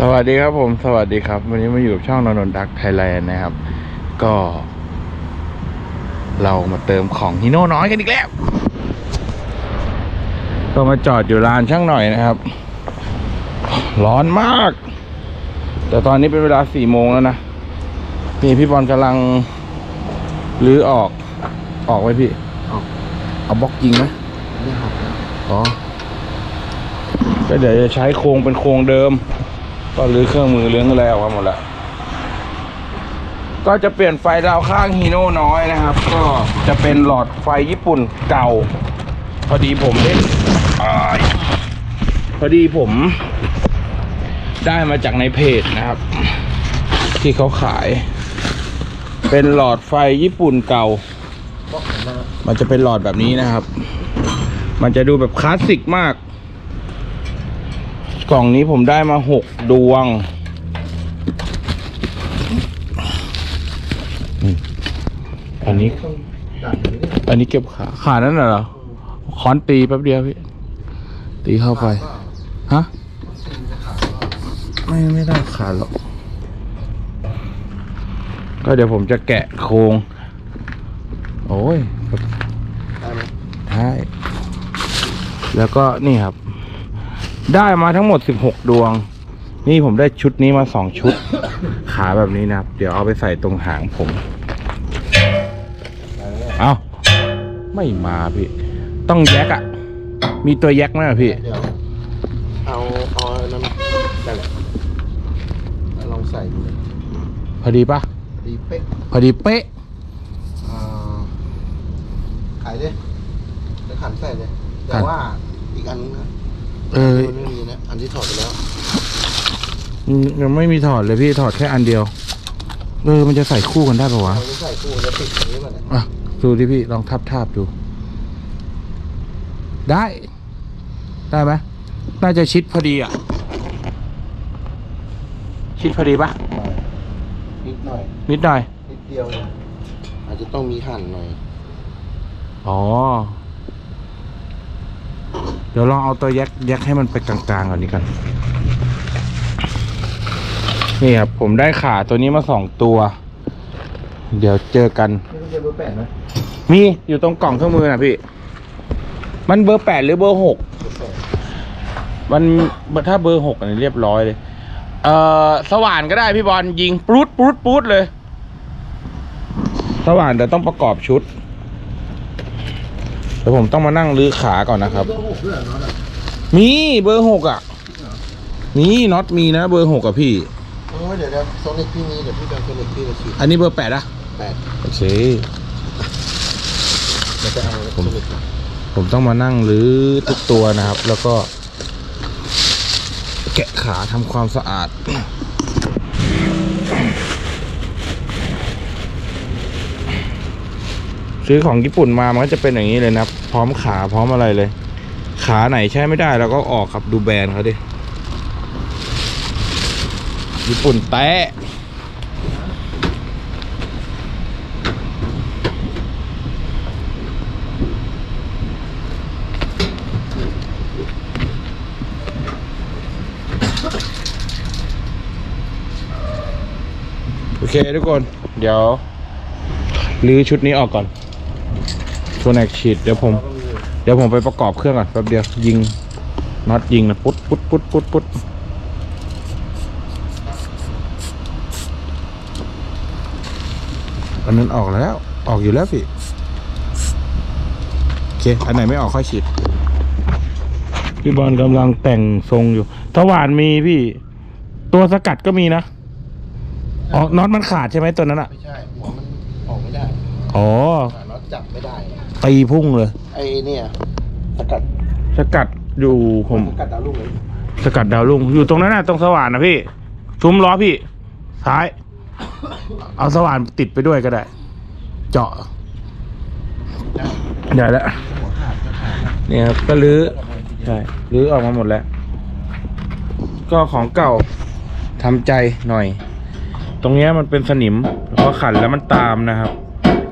สวัสดีครับผมสวัสดีครับ วันนี้มาอยู่กับช่องนนนดักไทยแลนด์นะครับ ก็ เรามาเติมของฮิโน่น้อยกันอีกแล้ว ก็มาจอดอยู่ลานช่างหน่อยนะครับ ร้อนมาก แต่ตอนนี้เป็นเวลาสี่โมงแล้วนะนี่พี่บอลกำลังรื้อออกออกไว้พี่ออกเอาบล็อกยิงไหมไม่หักนะอ๋อก็เดี๋ยวจะใช้โครงเป็นโครงเดิม ก็รื้อเครื่องมือเลื้องอะไรออกมาหมดแล้วก็จะเปลี่ยนไฟดาวข้างฮีโน่น้อยนะครับ ก็จะเป็นหลอดไฟญี่ปุ่นเก่า พอดีผมได้อ้ายพอดีผมได้มาจากในเพจนะครับ ที่เขาขาย เป็นหลอดไฟญี่ปุ่นเก่า มันจะเป็นหลอดแบบนี้นะครับ มันจะดูแบบคลาสสิกมาก กล่องนี้ผมได้มาหกดวงอืมอันนี้ต้องดัดอย่างนี้ดิอันนี้เก็บขา ขานั่นน่ะเหรอค้อนตีแป๊บเดียวพี่ ตีเข้าไป ฮะ ไม่ไม่ได้ขาดหรอก ก็เดี๋ยวผมจะแกะโครง โอ้ย ได้ไหมใช่แล้วก็นี่ครับ ได้มาทั้งหมดสิบหกดวง นี่ผมได้ชุดนี้มาสองชุด ขาแบบนี้นะครับ เดี๋ยวเอาไปใส่ตรงหางผม เอาไม่มาพี่ ต้องแยกอะมีตัวแยกไหมอะพี่ เดี๋ยว เอาเอาอันนั้นนั่นแหละแล้วลองใส่ดูเลยพอดีปะดีเป๊ะพอดีเป๊ะ อ่าขายดิแล้วขันใส่เลยขัแต่นว่าอีกอันนึงนะ เออมันไม่มีนะอันที่ถอดไปแล้วยังไม่มีถอดเลยพี่ถอดแค่อันเดียว เออ มันจะใส่คู่กันได้ปะวะ เราไม่ใส่คู่จะติดตรงนี้มาเนี่ยอะ ดูที่พี่ลองทับทาบดู ได้ ได้ไหมน่าจะชิดพอดีอะ ชิดพอดีปะนิดหน่อย นิดหน่อย นิดเดียวเนี่ยอาจจะต้องมีหั่นหน่อย อ๋อ เดี๋ยวลองเอาตัวแยกแยกให้มันไปกลางๆก่อนนี้กัน นี่ครับผมได้ขาตัวนี้มาสองตัว เดี๋ยวเจอกัน มีอยู่ตรงกล่องเครื่องมือนะพี่ มันเบอร์แปดหรือเบอร์หกมันถ้าเบอร์หกอันนี้เรียบร้อยเลย เอ่อสว่านก็ได้พี่บอลยิงปรุดปรุดปรุดเลย สว่านแต่ต้องประกอบชุด ดี๋ยวผมต้องมานั่งลื้อขาก่อนนะครับเบอร์หกด้วยเหรอน็อตอะมีเบอร์หกอะมีน็อตมีนะเบอร์หกอะพี่ โอ้ยเดี๋ยวเดี๋ยวโซนิกพี่มีเดี๋ยวพี่จะโซนิกพี่จะฉีดอันนี้เบอร์แปดอะแปดโอเค เดี๋ยวจะเอาผม ผมต้องมานั่งรื้อทุกตัวนะครับ แล้วก็ แกะขาทำความสะอาด ซื้อของญี่ปุ่นมามันก็จะเป็นอย่างนี้เลยนะพร้อมขาพร้อมอะไรเลย ขาไหนใช้ไม่ได้เราก็ออกครับดูแบรนด์เขาดิญี่ปุ่นแตะโอเคทุกคน เดี๋ยวรื้อชุดนี้ออกก่อน ตัวแนกฉีดเดี๋ยวผม เดี๋ยวผมไปประกอบเครื่องก่อนแป๊บเดียวยิงน็อตยิงนะปุ๊ดปุ๊ดปุ๊ดปุ๊ดปุ๊ดอันนั้นออกแล้ว ออกอยู่แล้วพี่โอเคอันไหนไม่ออกค่อยฉีดพี่บอลกำลังแต่งทรงอยู่สว่านมีพี่ ตัวสกัดก็มีนะอ๋อน็อตมันขาดใช่ไหมตัวนั้นอะไม่ใช่หัวมันออกไม่ได้อ๋อหาน็อตจับไม่ได้ ตีพุ่งเลย ไอ้เนี่ยสกัดสกัดอยู่ผมสกัดดาวรุ่งเลยสกัดดาวรุ่งอยู่ตรงนั้นน่ะตรงสว่านนะพี่ซุ้มล้อพี่ซ้าย เอาสว่านติดไปด้วยก็ได้ เจาะได้แล้วหัวขาดจะขาดนะเนี่ยครับก็รื้อใช่รื้อออกมาหมดแล้ว ก็ของเก่าทำใจหน่อย ตรงเนี้ยมันเป็นสนิมพอขันแล้วมันตามนะครับ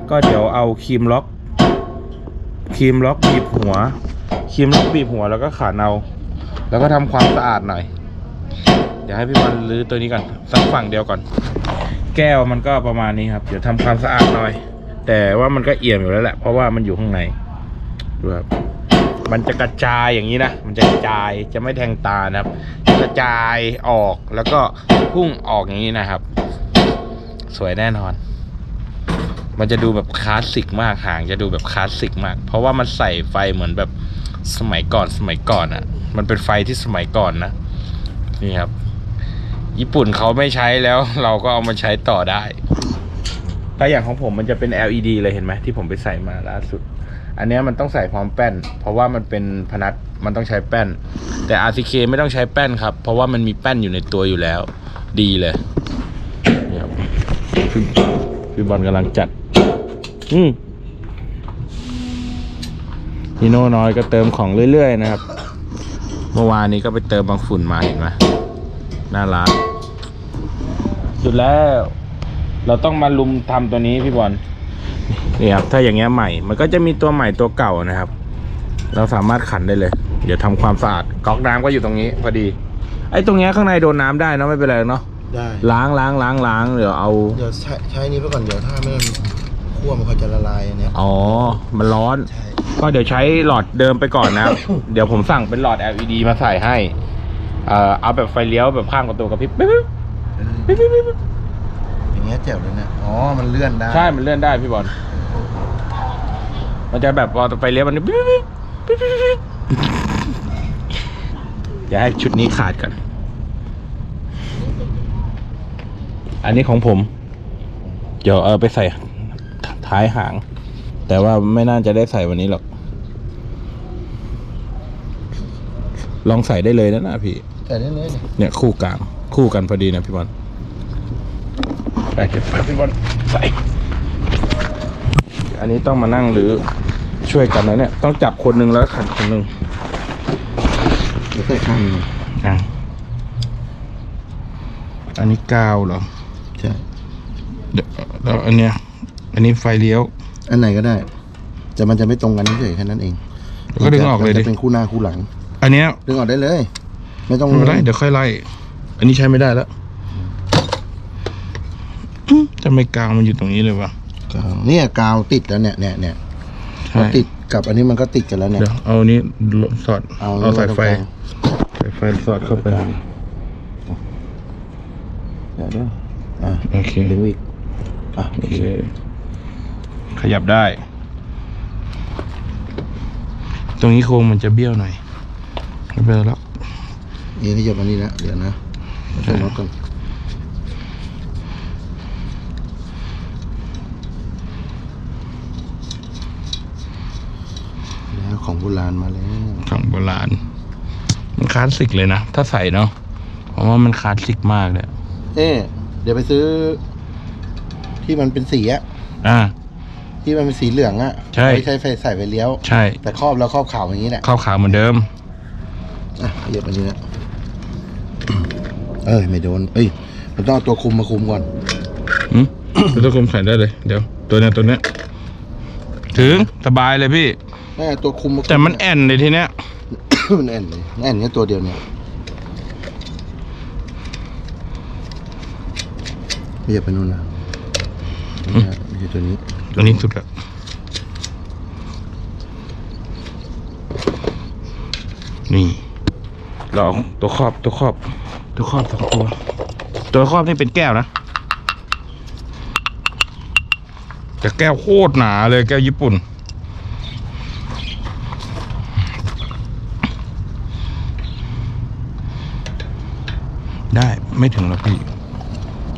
ก็เดี๋ยวเอาครีมล็อก ครีมล็อกบีบหัวครีมล็อกบีบหัวแล้วก็ขันเอา แล้วก็ทำความสะอาดหน่อย เดี๋ยวให้พี่บอลรื้อตัวนี้ก่อนสักฝั่งเดียวก่อน แก้วมันก็ประมาณนี้ครับเดี๋ยวทำความสะอาดหน่อย แต่ว่ามันก็เอี่ยมอยู่แล้วแหละเพราะว่ามันอยู่ข้างในดูครับมันจะกระจายอย่างนี้นะ มันจะกระจาย จะไม่แทงตานะครับ กระจายออก แล้วก็พุ่งออกอย่างนี้นะครับ สวยแน่นอน มันจะดูแบบคลาสสิกมากหางจะดูแบบคลาสสิกมาก เพราะว่ามันใส่ไฟเหมือนแบบสมัยก่อนสมัยก่อนอะ่ะ มันเป็นไฟที่สมัยก่อนนะนี่ครับ ญี่ปุ่นเขาไม่ใช้แล้ว เราก็เอามาใช้ต่อได้ ถ้าอย่างของผมมันจะเป็น LED เลยเห็นไหมที่ผมไปใส่มาล่าสุด อันนี้มันต้องใส่พร้อมแป้น เพราะว่ามันเป็นพนักมันต้องใช้แป้น แต่ RCK ไม่ต้องใช้แป้นครับ เพราะว่ามันมีแป้นอยู่ในตัวอยู่แล้ว ดีเลยนี่ครับพี่บอลกำลังจัด อืมฮีโน่น้อยก็เติมของเรื่อย ๆ นะครับ เมื่อวานนี้ก็ไปเติมบางฝุ่นมาเห็นไหมน่ารักสุดแล้ว เราต้องมาลุมทำตัวนี้พี่บอลนี่ครับถ้าอย่างเงี้ยใหม่ มันก็จะมีตัวใหม่ตัวเก่านะครับ เราสามารถขันได้เลย เดี๋ยวทำความสะอาดก๊อกน้ำก็อยู่ตรงนี้พอดี ไอ้ตรงเนี้ยข้างในโดนน้ำได้เนอะไม่เป็นไรเนาะได้ล้างล้างล้างล้างเดี๋ยวเอาเดี๋ยวใช้ใช้นี้ไปก่อนเดี๋ยวถ้าไม่งั้น คั่วมันก็จะละลายอันเนี้ยอ๋อ มันร้อน ใช่ก็เดี๋ยวใช้หลอดเดิมไปก่อนนะครับ เดี๋ยวผมสั่งเป็นหลอด LED มาใส่ให้ เอ่อเอาแบบไฟเลี้ยวแบบข้างประตูกระพริบปิ๊บปิ๊บปิ๊บปิ๊บปิ๊บปิ๊บอย่างเงี้ยแจ๋วเลยเนี่ยอ๋อมันเลื่อนได้ใช่ มันเลื่อนได้พี่บอล มันจะแบบพอไฟเลี้ยวมันปิ๊บปิ๊บปิ๊บปิ๊บปิ๊บอย่าให้ชุดนี้ขาดกันอันนี้ของผม เดี๋ยวเอาไปใส่ ท้ายหาง แต่ว่าไม่น่าจะได้ใส่วันนี้หรอก ลองใส่ได้เลยนะนะพี่แต่ได้เลยเนี่ยเนี่ยคู่กลางคู่กันพอดีนะพี่บอลไปเก็บไปพี่บอลใส่อันนี้ต้องมานั่งหรือช่วยกันนะเนี่ย ต้องจับคนหนึ่งแล้วขันคนหนึ่งเดี๋ยวใส่ข้างอืมอะอันนี้กาวเหรอ ใช่ เดี๋ยวแล้วอันเนี้ย อันนี้ไฟเลี้ยว อันไหนก็ได้ แต่มันจะไม่ตรงกันเฉยๆแค่นั้นเองก็ดึงออกเลยมันดิจะเป็นคู่หน้าคู่หลัง อันเนี้ยดึงออกได้เลย ไม่ต้องไม่เป็นไรเดี๋ยวค่อยไล่ อันนี้ใช้ไม่ได้แล้วอืมทำไมกาวมันอยู่ตรงนี้เลยวะกาวเนี่ยกาวติดแล้วเนี่ยเนี่ยเนี่ยใช่พอติดกับอันนี้มันก็ติดกันแล้วเนี่ยเดี๋ยวเอาอันนี้สอดเอาเอาสายไฟตรงกลางสายไฟสอดเข้าไปเดี๋ยวเดี๋ยวอะโอเคดึงอีกอะโอเค ขยับได้ ตรงนี้โค้งมันจะเบี้ยวหน่อยไม่เป็นไรแล้วนี่ที่หยบอันนี้นะเดี๋ยวนะใส่น็อตก่อนแล้วของโบราณมาแล้วของโบราณ มันคลาสสิกเลยนะ ถ้าใส่เนาะเพราะว่ามันคลาสสิกมากเลยเอ๊ะเดี๋ยวไปซื้อ ที่มันเป็นสีอะอ่า ที่มันเป็นสีเหลืองอะใช่ ไม่ใช่ไฟใส่ไปเลี้ยว ใช่แต่ครอบแล้วครอบขาวอย่างนี้แหละเข้าขาวเหมือนเดิม อะเหยียบอันนี้นะเอ้ยไม่โดน เอ้ยมันต้องเอาตัวคุมมาคุมก่อน อืม ตัวคุมใส่ได้เลย เดี๋ยว ตัวเนี้ยตัวเนี้ยถึงสบายเลยพี่ แม่ตัวคุมมาคุแต่มันแอนเลยทีเนี้ย มันแอนเลยแอนแค่ตัวเดียวเนี่ยเหยียบไปนู่นนะไม่ใช่ไม่ใช่ตัวนี้ ตัวนี้สุดละนี่ลองตัวครอบตัวครอบ ตัวครอบสองตัว ตัวครอบนี่เป็นแก้วนะ แต่แก้วโคตรหนาเลยแก้วญี่ปุ่น ได้ไม่ถึงหรอกพี่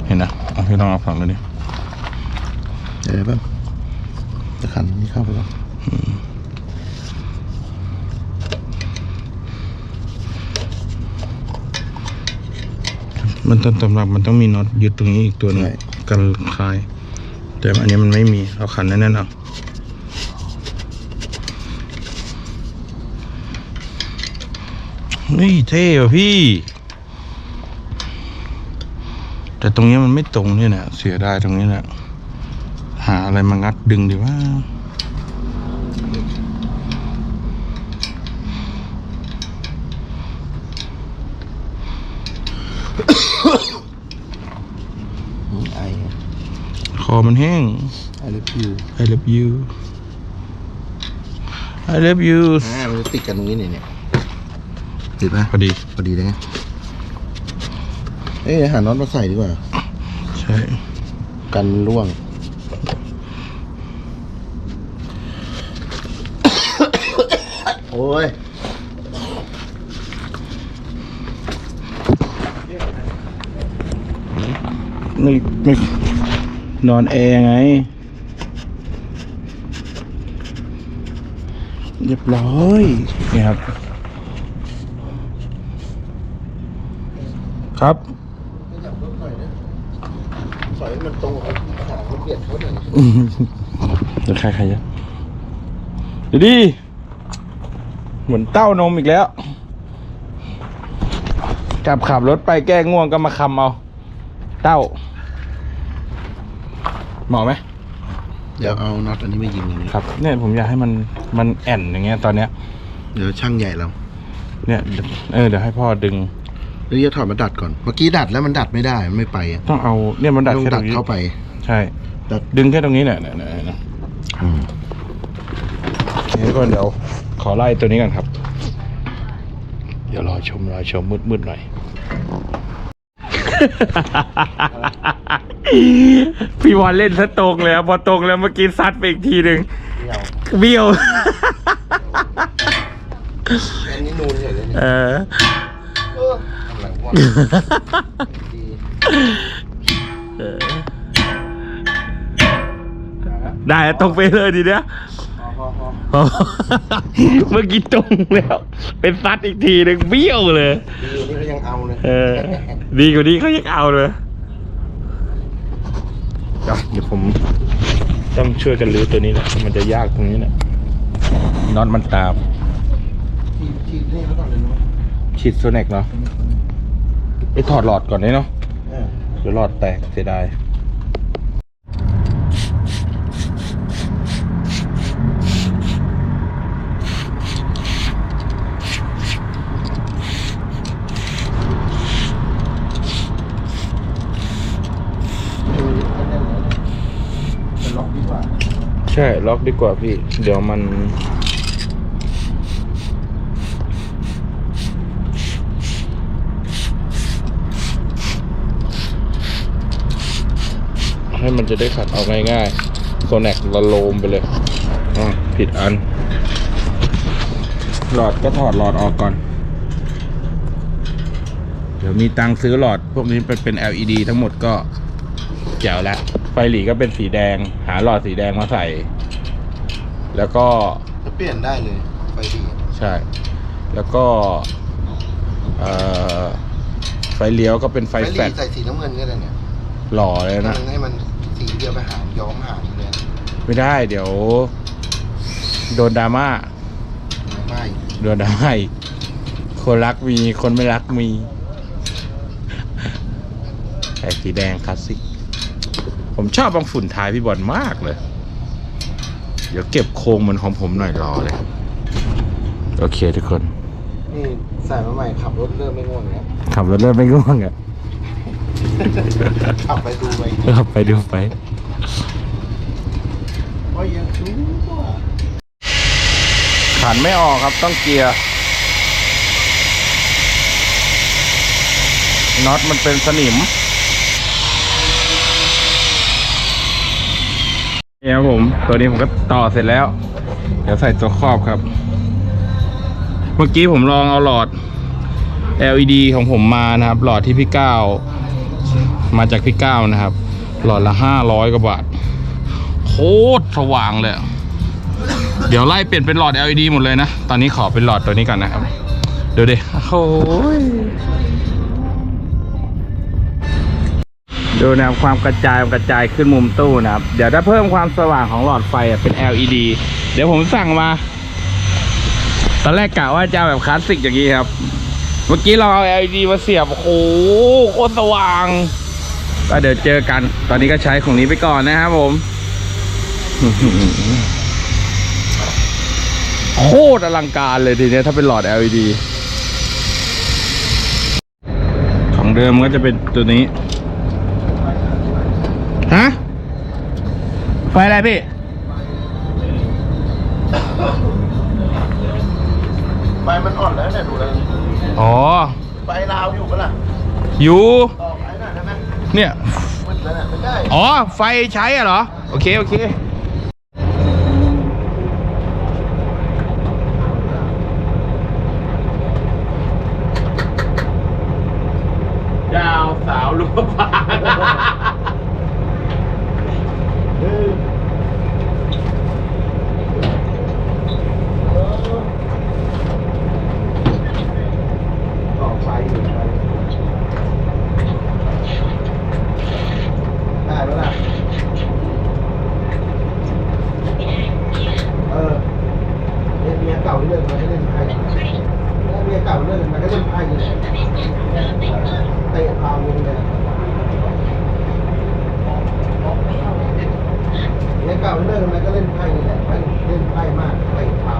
เห็นนะเอาพี่ลองเอาฝั่งเลยดิเดี๋ยวแป๊บ จะขันนี่เข้าไปก่อนมันต้นตำรับมันต้องมีน็อตยึดตรงนี้อีกตัวหนึงกันคลาย แต่อันนี้มันไม่มีเอาขันแน่นๆเอานี่เท่ว่ะพี่ แต่ตรงนี้มันไม่ตรงเนี่ยนะเสียดายตรงนี้แหละ หาอะไรมางัดดึงดีว่าเไอคอมันแห้งไอเล็บยู I love you I love you อ่ามันจะติดกันตรงนี้เนี่ยเนี่ยติดไหมพอดี พอดีเลยไงเอ้ยหาน็อตมาใส่ดีกว่า ใช่ กันร่วง โอ้ยไม่ไม่นอนแอร์ไง เรียบร้อยนี่ครับ ครับอยากลดหน่อยนะสอยให้มันตรงกับหางมันเบียดเขาหน่อยเดี๋ยวใครใครจะเดี๋ยวดิ เหมือนเต้านมอีกแล้ว กลับขับรถไปแก้ง่วงก็มาคำเอา เต้าเหมาะไหมเดี๋ยวเอาน็อตอันนี้มายิงอย่างนี้ครับ เนี่ยผมอยากให้มันมันแอนอย่างเงี้ยตอนเนี้ย เดี๋ยวช่างใหญ่เราเนี่ยเดี๋ยวเออเดี๋ยวให้พ่อดึงเดี๋ยวจะถอดมาดัดก่อน เมื่อกี้ดัดแล้วมันดัดไม่ได้มันไม่ไปอะต้องเอาเนี่ยมันดัดต้องแค่ตดัรดงนี้เข้าไป ใช่ดัด ดึงแค่ตรงนี้เนี่ยเนี่ยเนี่ยเนี่ยอืมนี่ก่อนเดี๋ยวข อไล่ตัวนี้ก่อนครับ เดี๋ยวรอชมรอชมมืดมืดๆหน่อย พี่วอนเล่นซะตรงเลยครับพอตรงแล้วเมื่อกี้ซัดไปอีกทีหนึ่งเดี่ยวเบี้ยวอันนี้นูนเฉยเลยเนี่ยเออเอออะไรวะดีได้ตรงไปเลยดีเนี้ยพอพอพอ เมื่อกี้ตรงแล้ว เป็นซัดอีกทีหนึ่งเบี้ยวเลย ดีอยู่นี่ก็ยังเอาเลยเออ ดีกว่านี้เขายังเอาเลยเดี๋ยวเดี๋ยวผมต้องช่วยกันรื้อตัวนี้แหละมันจะยากตรงนี้แหละน็อตมันตามทีทีนี่ไว้ก่อนเลยเนาะชิดโซเน็กเนาะไปถอดหลอดก่อนได้เนาะ เออ เดี๋ยวหลอดแตกเสียดาย ใช่ล็อกดีกว่าพี่ เดี๋ยวมัน ให้มันจะได้ขัดเอาง่ายๆโซแนกละโลมไปเลยอ๋อผิดอัน หลอดก็ถอดหลอดออกก่อน เดี๋ยวมีตังค์ซื้อหลอด พวกนี้เป็นเป็น LED ทั้งหมดก็แจ๋วแล้วไฟหลีก็เป็นสีแดง หาหลอดสีแดงมาใส่ แล้วก็จะเปลี่ยนได้เลยไฟดีใช่ แล้วก็เอ่อไฟเลี้ยวก็เป็นไฟไฟแฟลดีชใส่สีน้ำเงินก็ได้เนี่ยหล่อเลยนะ ให้มันสีเดียวไปหางย้อมหางเลยไม่ได้เดี๋ยว โดนดราม่าไม่โดนดราม่าอีกคนรักมีคนไม่รักมีแสสีแดงคลาสสิก ผมชอบบางฝุ่นท้ายพี่บอลมากเลย เดี๋ยวเก็บโครงเหมือนของผมหน่อยรอเลย โอเคทุกคน นี่ใส่มาใหม่ขับรถเริ่มไม่ง่วงแล้วขับรถเริ่มไม่ง่วงอะขับไปดูไปขับไปดูไปว่ายังชูว่าขันไม่ออกครับต้องเกียร์น็อตมันเป็นสนิม นี่ครับผมตัวนี้ผมก็ต่อเสร็จแล้ว เดี๋ยวใส่ตัวครอบครับ เมื่อกี้ผมลองเอาหลอด LED ของผมมานะครับ หลอดที่พี่ก้าวมาจากพี่ก้าวนะครับ หลอดละห้าร้อยกว่าบาทโคตรสว่างเลย เดี๋ยวไล่เปลี่ยนเป็นหลอด LED หมดเลยนะ ตอนนี้ขอเป็นหลอดตัวนี้ก่อนนะครับ เดูดิโอ้ย ดูนะครับความกระจายกระจายขึ้นมุมตู้นะครับ เดี๋ยวถ้าเพิ่มความสว่างของหลอดไฟเป็น LED เดี๋ยวผมสั่งมา ตอนแรกกะว่าจะแบบคลาสสิกอย่างนี้ครับ เมื่อกี้เราเอา LED มาเสียบ โอ้โหโคตรสว่าง ก็เดี๋ยวเจอกัน ตอนนี้ก็ใช้ของนี้ไปก่อนนะครับผม โคตรอลังการเลยทีเนี้ยถ้าเป็นหลอด LED ของเดิมก็จะเป็นตัวนี้ ฮะไฟอะไรพี่ ไฟมันอ่อนแล้วเนี่ยดูแล้วอ๋อ ไฟลาวอยู่ปะล่ะอยู่ ต่อไฟหน่อยได้ไหมเนี่ย มืดแล้วเนี่ยไม่ได้ อ๋อ ไฟใช้อะเหรอ โอเค โอเค ยาวสาวรัวปา ต่อไฟอยู่ไฟได้ปะล่ะเออ เนี่ยเมียเก่าที่เลิกมันก็เล่นไพ่แล้วเมียเก่าเลิกมันก็เล่นไพ่เลยเตะพาวงเลยเมียเก่าที่เลิกมันก็เล่นไพ่นี่แหละไพ่เล่นไพ่มากเตะพาว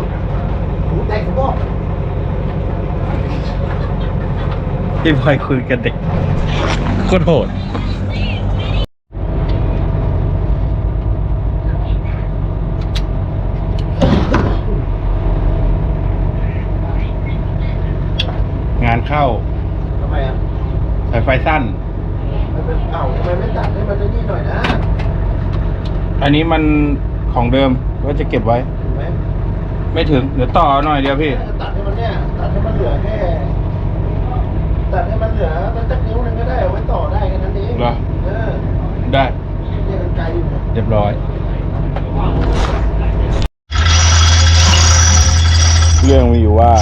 กกระบอกพี่พลอยคุยกันเด็กโคตรโหด งานเข้า ทำไมอะ สายไฟสั้น มันเป็นเก่าทำไมไม่ตัดให้มันได้นี่หน่อยนะอันนี้มันของเดิมก็จะเก็บไว้ เห็นไหมไม่ถึงเดี๋ยวต่อหน่อยเดียวพี่ ตัดให้มันเนี่ย ตัดให้มันเหลือแค่ ตัดให้มันเหลือมันสักนิ้วหนึงก็ได้เอาไว้ต่อได้แค่นั้นเอง เหรอ เออ ได้ เนี่ยกันไกลอยู่เนี่ย เรียบร้อย เรื่องมีอยู่ว่า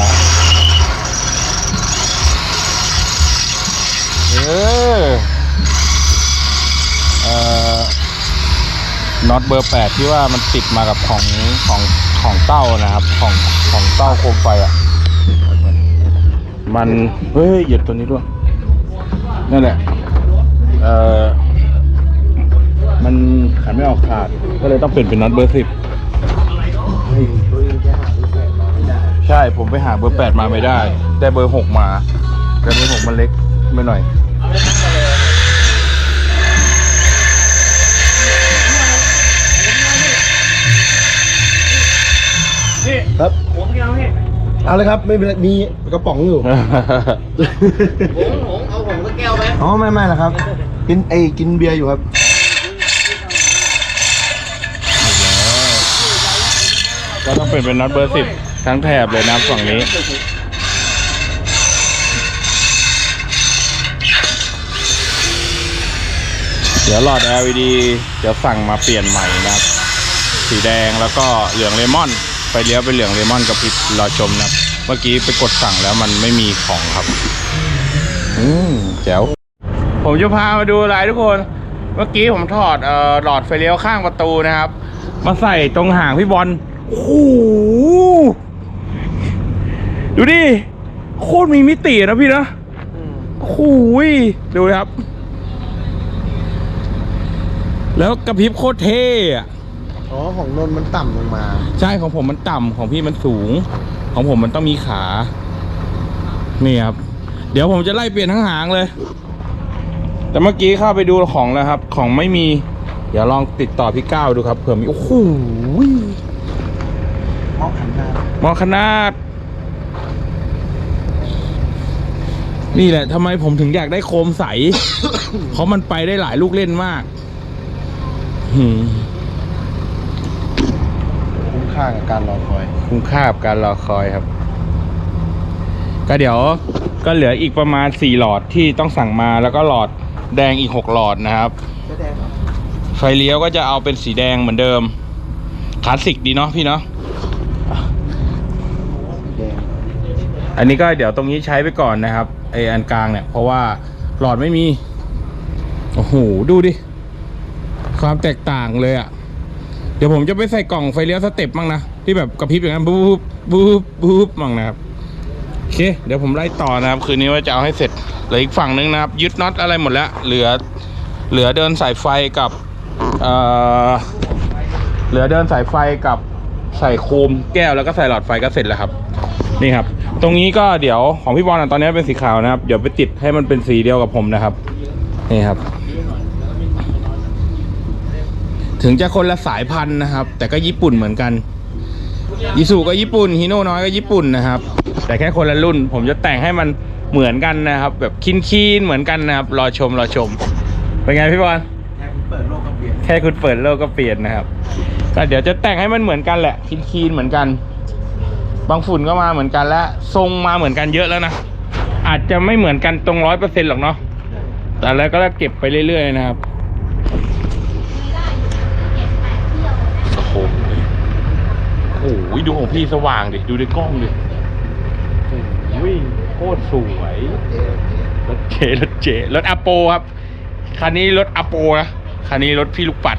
เออ เอ่อ น็อตเบอร์แปดที่ว่ามันติดมากับของของของเต้านะครับ ของของเต้าโคมไฟอะ มันเฮ้ยเหยียดตัวนี้ด้วย นั่นแหละ เอ่อ มันขันไม่ออกขาด ก็เลยต้องเปลี่ยนเป็นน็อตเบอร์สิบใช่ผมไปหาเบอร์แปดมาไม่ได้ ได้เบอร์หกมา แต่เบอร์หกมันเล็กไปหน่อย เอาเลยครับไม่เป็นไรมีกระป๋องอยู่ผมเอาผมก็แก้วไหมอ๋อไม่ไม่นะครับ กินไอ้กินเบียร์อยู่ครับก็ต้องเปลี่ยนเป็นน็อตเบอร์สิบทั้งแถบเลยนะครับฝั่งนี้ เดี๋ยวหลอด LED เดี๋ยวสั่งมาเปลี่ยนใหม่นะครับ สีแดงแล้วก็เหลืองเลมอน ไปเลี้ยวไปเหลืองเลมอนกับพริบรอชมนะครับ เมื่อกี้ไปกดสั่งแล้วมันไม่มีของครับ อืมแจ๋ว ผมจะพามาดูอะไรทุกคน เมื่อกี้ผมถอดเอ่อหลอดไฟเลี้ยวข้างประตูนะครับ มาใส่ตรงห่างพี่บอล โอ้โห ดูดิ โคตรมีมิตินะพี่นะโอ้โหยดูครับ แล้วกระพริบโคตรเท่อะ อ๋อของนนท์มันต่ำลงมา ใช่ของผมมันต่ำของพี่มันสูง ของผมมันต้องมีขา นี่ครับ เดี๋ยวผมจะไล่เปลี่ยนทั้งหางเลย แต่เมื่อกี้เข้าไปดูของแล้วครับ ของไม่มี เดี๋ยวลองติดต่อพี่ก้าวดูครับเผื่อมีโอ้โหมอกขันหน้ามองขนาด นี่แหละทำไมผมถึงอยากได้โคมใส เพราะมันไปได้หลายลูกเล่นมากหืม คุ้มค่ากับการรอคอย คุ้มค่ากับการรอคอยครับ ก็เดี๋ยวก็เหลืออีกประมาณสี่หลอดที่ต้องสั่งมาแล้วก็หลอดแดงอีกหกหลอดนะครับจะแดงเหรอไฟเลี้ยวก็จะเอาเป็นสีแดงเหมือนเดิมคลาสสิกดีเนาะพี่เนาะแดงอันนี้ก็เดี๋ยวตรงนี้ใช้ไปก่อนนะครับไออันกลางเนี่ยเพราะว่าหลอดไม่มี โอ้โห ดูดิ ความแตกต่างเลยอะ่ะ เดี๋ยวผมจะไปใส่กล่องไฟเลี้ยวสเต็ปมั่งนะ ที่แบบกระพริบอย่างนั้นบูบบูบบูบมั่งนะครับโอเค เดี๋ยวผมไล่ต่อนะครับ คืนนี้ว่าจะเอาให้เสร็จเหลืออีกฝั่งนึงนะครับ ยึดน็อตอะไรหมดแล้ว เหลือเหลือเดินสายไฟกับเอ่อเหลือเดินสายไฟกับใส่โคมแก้วแล้วก็ใส่หลอดไฟก็เสร็จแล้วครับ นี่ครับ ตรงนี้ก็เดี๋ยวของพี่บอลอะตอนนี้เป็นสีขาวนะครับ เดี๋ยวไปติดให้มันเป็นสีเดียวกับผมนะครับ นี่ครับ ถึงจะคนละสายพันธุ์นะครับ แต่ก็ญี่ปุ่นเหมือนกันยิสุก็ญี่ปุ่นฮิโน่น้อยก็ญี่ปุ่นนะครับ แต่แค่คนละรุ่น ผมจะแต่งให้มันเหมือนกันนะครับ แบบคินคีนๆเหมือนกันนะครับ รอชมรอชม เป็นไงพี่บอลแค่เปิดโลกก็เปลี่ยนแค่คุณเปิดโลกก็เปลี่ยนนะครับก็เดี๋ยวจะแต่งให้มันเหมือนกันแหละคินคีนๆเหมือนกัน บางฝุ่นก็มาเหมือนกันแล้วทรงมาเหมือนกันเยอะแล้วนะอาจจะไม่เหมือนกันตรงร้อยเปอร์เซ็นต์หรอกเนาะแต่แล้วก็เก็บไปเรื่อยๆนะครับ โอ้โห โอ้โหดูของพี่สว่างดิ ดูในกล้องดิโอ้ยโคตรสวยรถเจรถเจรถอโปครับ คันนี้รถอโปนะ คันนี้รถพี่ลูกปัด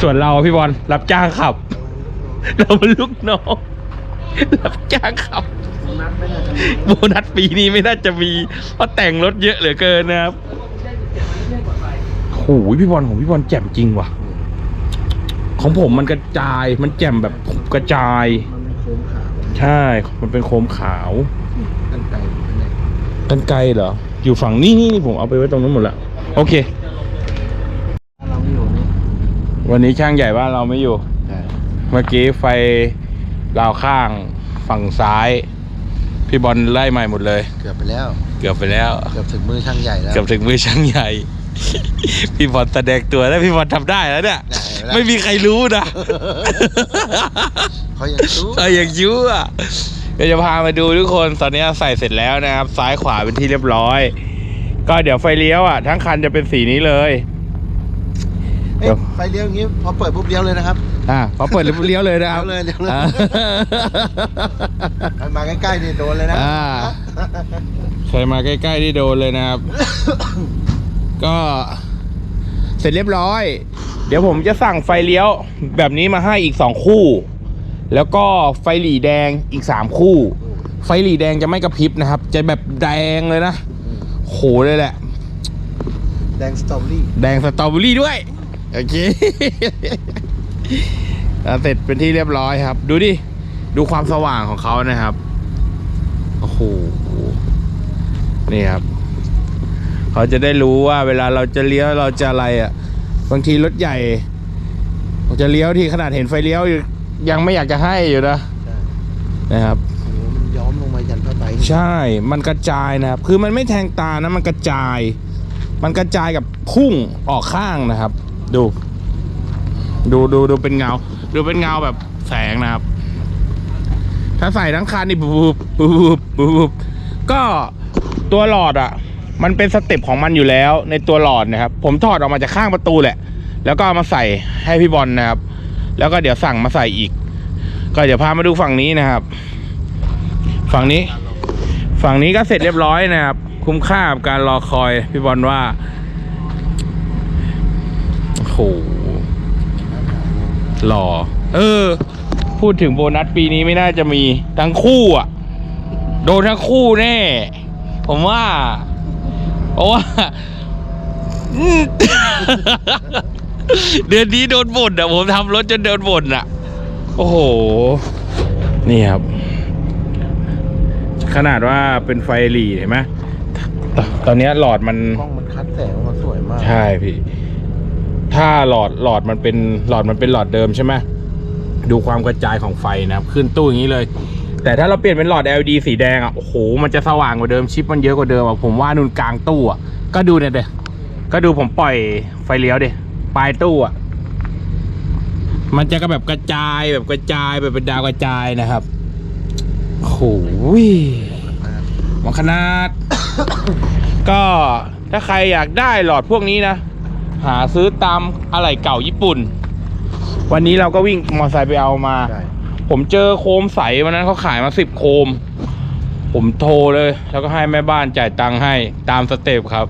ส่วนเราพี่บอลรับจ้างขับ เราเป็นลูกน้องรับจ้างขับนัดไม่น่าจะมีโบนัสปีนี้ไม่น่าจะมีเพราะแต่งรถเยอะเหลือเกินนะครับโอ้ยพี่บอลของพี่บอลแจ่มจริงว่ะ ของผมมันกระจายมันแจ่มแบบกระจาย มันเป็นโค้งขาวใช่ มันเป็นโคมขาว กันไกลเป็นไงกันไกลเหรอ อยู่ฝั่งนี้นี่ผมเอาไปไว้ตรงนั้นหมดละโอเค ถ้าเราไม่อยู่นี่วันนี้ช่างใหญ่บ้านเราไม่อยู่ ใช่เมื่อกี้ไฟราวข้างฝั่งซ้าย พี่บอลไล่ใหม่หมดเลย เกือบไปแล้ว เกือบไปแล้ว เกือบถึงมือช่างใหญ่แล้วเกือบถึงมือช่างใหญ่ พี่บอลแสดงตัวแล้วพี่บอลทำได้แล้วเนี่ย ได้แล้วไม่มีใครรู้นะเขายังรู้เอออย่างยูอะเดี๋ยวจะพามาดูทุกคนตอนนี้ใส่เสร็จแล้วนะครับ ซ้ายขวาเป็นที่เรียบร้อย ก็เดี๋ยวไฟเลี้ยวอะ ทั้งคันจะเป็นสีนี้เลย เอ๊ะไฟเลี้ยวอย่างงี้พอเปิดปุ๊บเลี้ยวเลยนะครับ อะพอเปิดเลี้ยวเลยนะครับเลี้ยวเลยเลี้ยวเลย อ่ามันมาใกล้ๆนี่โดนเลยนะ อ่าใครมาใกล้ๆที่โดนเลยนะครับ ก็เสร็จเรียบร้อย เดี๋ยวผมจะสั่งไฟเลี้ยวแบบนี้มาให้อีกสองคู่ แล้วก็ไฟหลีแดงอีกสามคู่ ไฟหลีแดงจะไม่กระพริบนะครับ จะแบบแดงเลยนะโหเลยแหละ แดงสตรอเบอรี่ แดงสตรอเบอรี่ด้วย โอเคแล้วเสร็จเป็นที่เรียบร้อยครับ ดูดิ ดูความสว่างของเขานะครับ โอ้โห นี่ครับ เขาจะได้รู้ว่าเวลาเราจะเลี้ยวเราจะอะไรอะ บางทีรถใหญ่เราจะเลี้ยวที่ขนาดเห็นไฟเลี้ยวอยู่ยังไม่อยากจะให้อยู่นะใช่นะครับโอ้โหมันย้อมลงมายันผ้าไตรใช่ มันกระจายนะครับ คือมันไม่แทงตานะ มันกระจาย มันกระจายกับพุ่งออกข้างนะครับ ดู ดูดูดูเป็นเงา ดูเป็นเงาแบบแสงนะครับ ถ้าใส่ทั้งคันนี่ปุ๊บปุ๊บปุ๊บปุ๊บก็ตัวหลอดอะ มันเป็นสเต็ปของมันอยู่แล้ว ในตัวหลอดนะครับ ผมถอดออกมาจากข้างประตูแหละ แล้วก็เอามาใส่ให้พี่บอลนะครับ แล้วก็เดี๋ยวสั่งมาใส่อีก ก็เดี๋ยวพามาดูฝั่งนี้นะครับ ฝั่งนี้ ฝั่งนี้ก็เสร็จเรียบร้อยนะครับ คุ้มค่ากับการรอคอยพี่บอลว่าโอ้โหหล่อเออ พูดถึงโบนัสปีนี้ไม่น่าจะมีทั้งคู่อะ โดนทั้งคู่แน่ ผมว่า เพราะว่า เดือนนี้โดนบ่นอะผมทำรถจนโดนบ่นอะ โอ้โห นี่ครับ ขนาดว่าเป็นไฟหลีเห็นไหมตตอนเนี้ยหลอดมันกล้องมันคัดแสงออกมาสวยมาก ใช่พี่ ถ้าหลอดหลอดมันเป็นหลอดมันเป็นหลอดเดิมใช่ไหมดูความกระจายของไฟนะครับขึ้นตู้อย่างนี้เลย แต่ถ้าเราเปลี่ยนเป็นหลอด LED สีแดงอะโอ้โหมันจะสว่างกว่าเดิมชิปมันเยอะกว่าเดิมอะผมว่านูนกลางตู้อะก็ดูเนี่ยเด้ก็ดูผมปล่อยไฟเลี้ยวเด้ ปลายตู้อะ มันจะก็แบบกระจายแบบกระจายแบบเป็นดาวกระจายนะครับโอ้โหหมอขนาด ก็ถ้าใครอยากได้หลอดพวกนี้นะ หาซื้อตามอะไหล่เก่าญี่ปุ่น วันนี้เราก็วิ่งมอเตอร์ไซค์ไปเอามาใช่ผมเจอโคมใสวันนั้นเขาขายมาสิบโคม ผมโทรเลย แล้วก็ให้แม่บ้านจ่ายตังค์ให้ตามสเต็ปครับ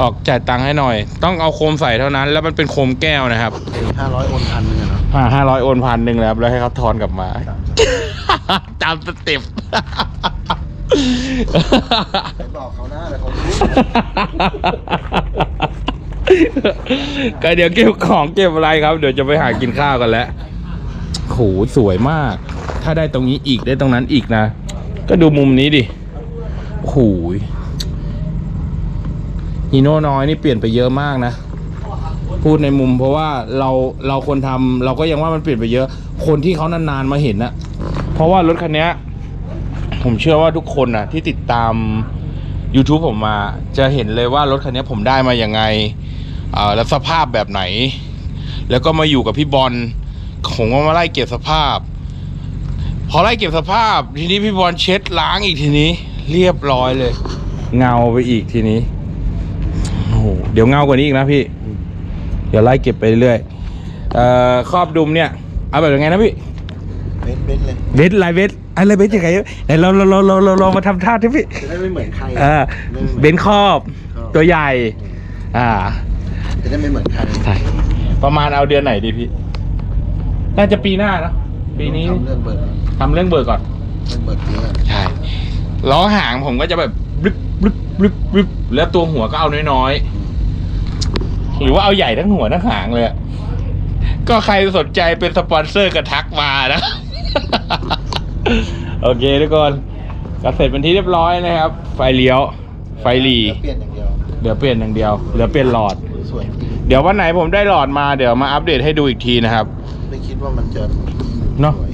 บอกจ่ายตังค์ให้หน่อย ต้องเอาโคมใสเท่านั้น แล้วมันเป็นโคมแก้วนะครับห้าร้อยโอนพันหนึงอะเนาะห้าห้าร้อยโอนพันหนึ่งแล้วครับแล้วให้เขาทอนกลับมา ตามสเต็ปไปบอกเขาหน้าเลยเขารู้ก็เดี๋ยวเก็บของเก็บอะไรครับ เดี๋ยวจะไปหากินข้าวกันแล้วโหสวยมาก ถ้าได้ตรงนี้อีกได้ตรงนั้นอีกนะ ก็ดูมุมนี้ดิโอ้โฮีโน่น้อยนี่เปลี่ยนไปเยอะมากนะ พูดในมุมเพราะว่าเราเราคนทำเราก็ยังว่ามันเปลี่ยนไปเยอะ คนที่เขานานๆมาเห็นนะเพราะว่ารถคันนี้ผมเชื่อว่าทุกคนนะที่ติดตาม YouTube ผมมาจะเห็นเลยว่ารถคันนี้ผมได้มาอย่างไงอ่าแล้วสภาพแบบไหน แล้วก็มาอยู่กับพี่บอลผมก็มาไล่เก็บสภาพ พอไล่เก็บสภาพ ทีนี้พี่บอลเช็ดล้างอีกทีนี้ เรียบร้อยเลย เงาไปอีกทีนี้ เดี๋ยวเงากว่านี้อีกนะพี่ เดี๋ยวไล่เก็บไปเรื่อยเอ่อครอบดุมเนี่ย เอาแบบยังไงนะพี่เบ็ดเบ็ดเลยเบสลายเบสอะไรเบสยังไงไหนเราเราเราเราเราเรามาทำท่าที่พี่จะได้ไม่เหมือนใครอ่าเบนซ์ครอบตัวใหญ่ อ่า จะได้ไม่เหมือนใครใช่ประมาณเอาเดือนไหนดีพี่ น่าจะปีหน้าเนอะปีนี้ทำเรื่องเบิร์ดทำเรื่องเบิกก่อนเรื่องเบิร์ดเยอะใช่ล้อหางผมก็จะแบบบลึบบึบบึบบึบแล้วตัวหัวก็เอาน้อยๆ หรือว่าเอาใหญ่ทั้งหัวทั้งหางเลยอะก็ใครสนใจเป็นสปอนเซอร์ก็ทักมานะ โอเคทุกคนก็เสร็จเป็นที่เรียบร้อยนะครับ ไฟเลี้ยว ไฟหลีเปลี่ยนอย่างเดียวเดี๋ยวเปลี่ยนอย่างเดียวเหลือเปลี่ยนหลอด สวยจริงเดี๋ยววันไหนผมได้หลอดมาเดี๋ยวมาอัปเดตให้ดูอีกทีนะครับ ไม่คิดว่ามันจะเนอะ สวย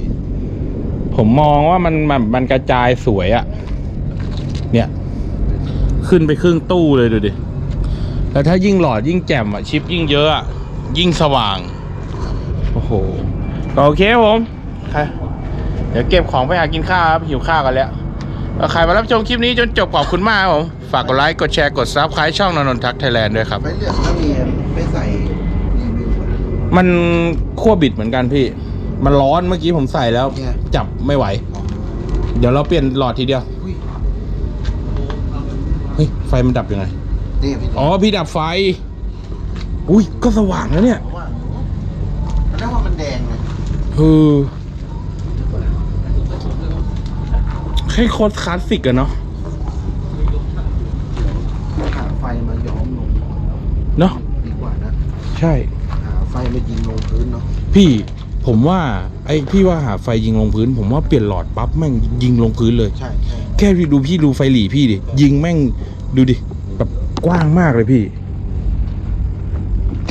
ผมมองว่ามันมันมันกระจายสวยอะเนี่ย ขึ้นไปครึ่งตู้เลยดูดิ แล้วถ้ายิ่งหลอดยิ่งแจ่มอะชิปยิ่งเยอะอะยิ่งสว่าง โอ้โหก็โอเคครับผมค่ะเดี๋ยวเก็บของไปหากินข้าวครับหิวข้าวกันแล้วแล้วใครมารับชมคลิปนี้จนจบขอบคุณมากครับผมฝากกดไลค์กดแชร์กดซับสไครต์ช่องนนนทักไทยแลนด์ด้วยครับไม่เลือกถ้ามีไม่ใส่รีวิวอะมันขั้วบิดเหมือนกันพี่ มันร้อนเมื่อกี้ผมใส่แล้วเนี่ยจับไม่ไหว เดี๋ยวเราเปลี่ยนหลอดทีเดียวอุ้ยเฮ้ย ไฟมันดับยังไง นี่พี่อ๋อพี่ดับไฟ อุ้ยก็สว่างแล้วเนี่ยเพราะว่ามันได้ว่ามันแดงเลยคือให้โคตรคลาสสิกอะเนาะหาไฟมาย้อมลงเนาะดีกว่านะใช่ หาไฟมายิงลงพื้นเนาะพี่ผมว่าไอ้พี่ว่าหาไฟยิงลงพื้น ผมว่าเปลี่ยนหลอดปั๊บแม่งยิงลงพื้นเลยใช่ใช่แค่พี่ดูพี่ดูไฟหลีพี่ดิยิงแม่งดูดิแบบ กว้างมากเลยพี่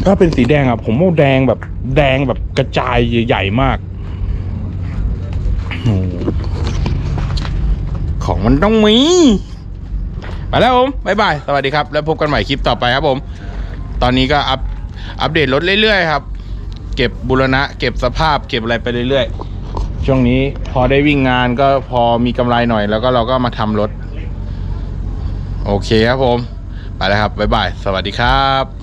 ถ้าเป็นสีแดงอะ ผมว่าแดงแบบแดงแบบกระจายใหญ่ๆมาก ของมันต้องมี ไปแล้วผมบ๊ายบาย สวัสดีครับ แล้วพบกันใหม่คลิปต่อไปครับผม ตอนนี้ก็อัปอัปเดตรถเรื่อยๆครับ เก็บบุรณะ เก็บสภาพ เก็บอะไรไปเรื่อยๆ ช่วงนี้พอได้วิ่งงานก็พอมีกำไรหน่อย แล้วก็เราก็มาทำรถ โอเคครับผม ไปแล้วครับบ๊ายบาย สวัสดีครับ